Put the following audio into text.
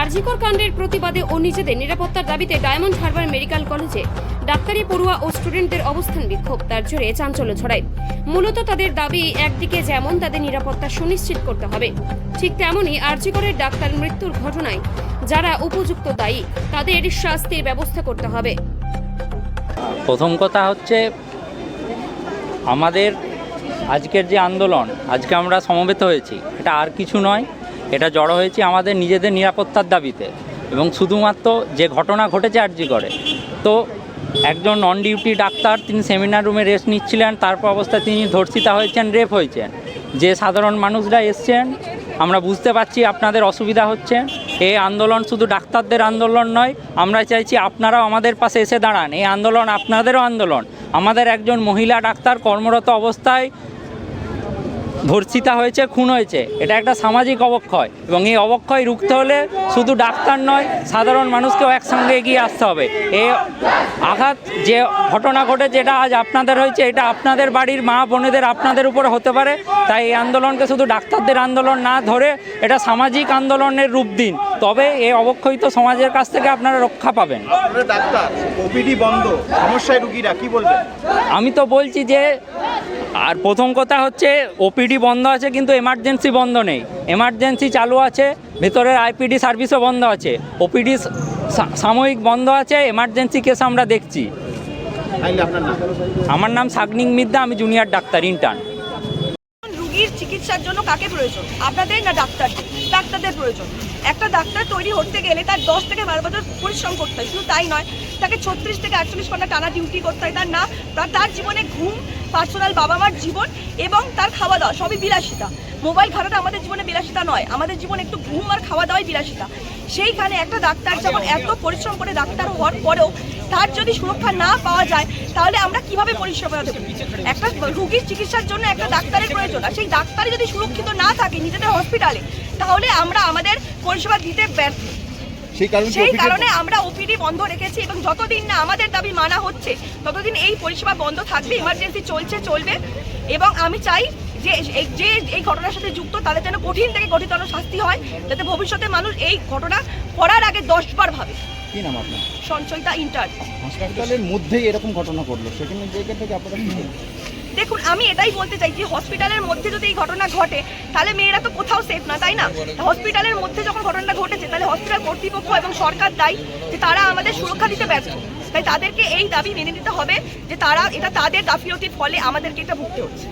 আরজিকর কাণ্ডের প্রতিবাদে ও নিজেদের নিরাপত্তার দাবিতে ডায়মন্ড হারবার মেডিকেল কলেজে ডাক্তারি পড়ুয়া ও স্টুডেন্টদের অবস্থান বিক্ষোভ, তার জোরে চাঞ্চল্য ছড়ায়। মূলত তাদের দাবি একদিকে যেমন তাদের নিরাপত্তা সুনিশ্চিত করতে হবে, ঠিক তেমনই আরজিকরের ডাক্তার মৃত্যুর ঘটনায় যারা উপযুক্ত দায়ী, তাদের শাস্তির ব্যবস্থা করতে হবে। প্রথম কথা হচ্ছে, আমাদের আজকের যে আন্দোলন, আজকে আমরা সমবেত হয়েছি, এটা আর কিছু নয়। এটা জড়ো হয়েছে আমাদের নিজেদের নিরাপত্তার দাবিতে এবং শুধুমাত্র যে ঘটনা ঘটেছে আরজি করে। তো একজন নন ডিউটি ডাক্তার তিনি সেমিনার রুমে রেস্ট নিচ্ছিলেন, তারপর অবস্থায় তিনি ধর্ষিতা হয়েছেন রেপ হয়েছেন। যে সাধারণ মানুষরা এসছেন, আমরা বুঝতে পারছি আপনাদের অসুবিধা হচ্ছে। এই আন্দোলন শুধু ডাক্তারদের আন্দোলন নয়, আমরা চাইছি আপনারাও আমাদের পাশে এসে দাঁড়ান। এই আন্দোলন আপনাদেরও আন্দোলন। আমাদের একজন মহিলা ডাক্তার কর্মরত অবস্থায় ধর্ষিতা হয়েছে খুন হয়েছে। এটা একটা সামাজিক অবক্ষয় এবং এই অবক্ষয় রুখতে হলে শুধু ডাক্তার নয় সাধারণ মানুষকেও একসঙ্গে এগিয়ে আসতে হবে। এ আঘাত যে ঘটনা ঘটে যেটা আজ আপনাদের হয়েছে এটা আপনাদের বাড়ির মা বোনেদের আপনাদের উপরে হতে পারে। তাই এই আন্দোলনকে শুধু ডাক্তারদের আন্দোলন না ধরে এটা সামাজিক আন্দোলনের রূপ দিন। তবে এই অবক্ষয়িত সমাজের কাছ থেকে আপনারা রক্ষা পাবেন। ডাক্তার বন্ধ সমস্যায় রুগীরা কি বলবেন? আমি তো বলছি যে আর প্রথম কথা হচ্ছে ওপিডি বন্ধ আছে, কিন্তু এমার্জেন্সি বন্ধ নেই। এমার্জেন্সি চালু আছে, ভেতরের আইপিডি সার্ভিসও বন্ধ আছে। ওপিডি সাময়িক বন্ধ আছে এমার্জেন্সি কেস আমরা দেখছি। আমার নাম সাগনিং মিদ্দা, আমি জুনিয়র ডাক্তার ইন্টার্ন রুগীর চিকিৎসার জন্য কাকে প্রয়োজন? আপনাদের না ডাক্তার? ডাক্তারদের প্রয়োজন। একটা ডাক্তার তৈরি হতে গেলে তার দশ থেকে বারো বছর পরিশ্রম করতে হয়। শুধু তাই নয়, তাকে ছত্রিশ থেকে আটচল্লিশ ঘণ্টা টানা ডিউটি করতে হয়। তার না, তার জীবনে ঘুম পার্সোনাল বাবা মার জীবন এবং তার খাওয়া দাওয়া সবই বিলাসিতা। মোবাইল ঘাটাটা আমাদের জীবনে বিলাসিতা নয়, আমাদের জীবনে একটু ঘুম আর খাওয়া দাওয়াই বিলাসিতা। সেইখানে একটা ডাক্তার যখন এত পরিশ্রম করে ডাক্তার হওয়ার পরেও তার যদি সুরক্ষা না পাওয়া যায়, তাহলে আমরা কীভাবে পরিষেবা দেবো একটা রুগীর চিকিৎসার জন্য একটা ডাক্তারের প্রয়োজন, আর সেই ডাক্তারই যদি সুরক্ষিত না থাকে নিজেদের হসপিটালে তাহলে আমরা আমাদের পরিষেবা দিতে ব্যর্থ। সেই কারণে সেই কারণে আমরা ওপিডি বন্ধ রেখেছি এবং যতদিন না আমাদের দাবি মানা হচ্ছে ততদিন এই পরিষেবা বন্ধ থাকবে ইমার্জেন্সি চলছে চলবে। এবং আমি চাই যে এই- যে এই ঘটনার সাথে যুক্ত তাদের যেন কঠিন থেকে কঠিনতর শাস্তি হয় যাতে ভবিষ্যতে মানুষ এই ঘটনা করার আগে দশবার ভাবে। কি নাম আপনার? সঞ্চয়িতা ইন্টার। হাসপাতালের মধ্যেই এরকম ঘটনা ঘটলো সেখানে জায়গা থেকে আপনারা? দেখুন, আমি এটাই বলতে চাই যে হসপিটালের মধ্যে যদি এই ঘটনা ঘটে, তাহলে মেয়েরা তো কোথাও সেফ না, তাই না? হসপিটালের মধ্যে যখন ঘটনাটা ঘটেছে, তাহলে হসপিটাল কর্তৃপক্ষ এবং সরকার দায়ী যে তারা আমাদের সুরক্ষা দিতে ব্যস্ত। তাই তাদেরকে এই দাবি মেনে নিতে হবে যে তারা, এটা তাদের গাফিলতির ফলে আমাদেরকে এটা ভুগতে হচ্ছে।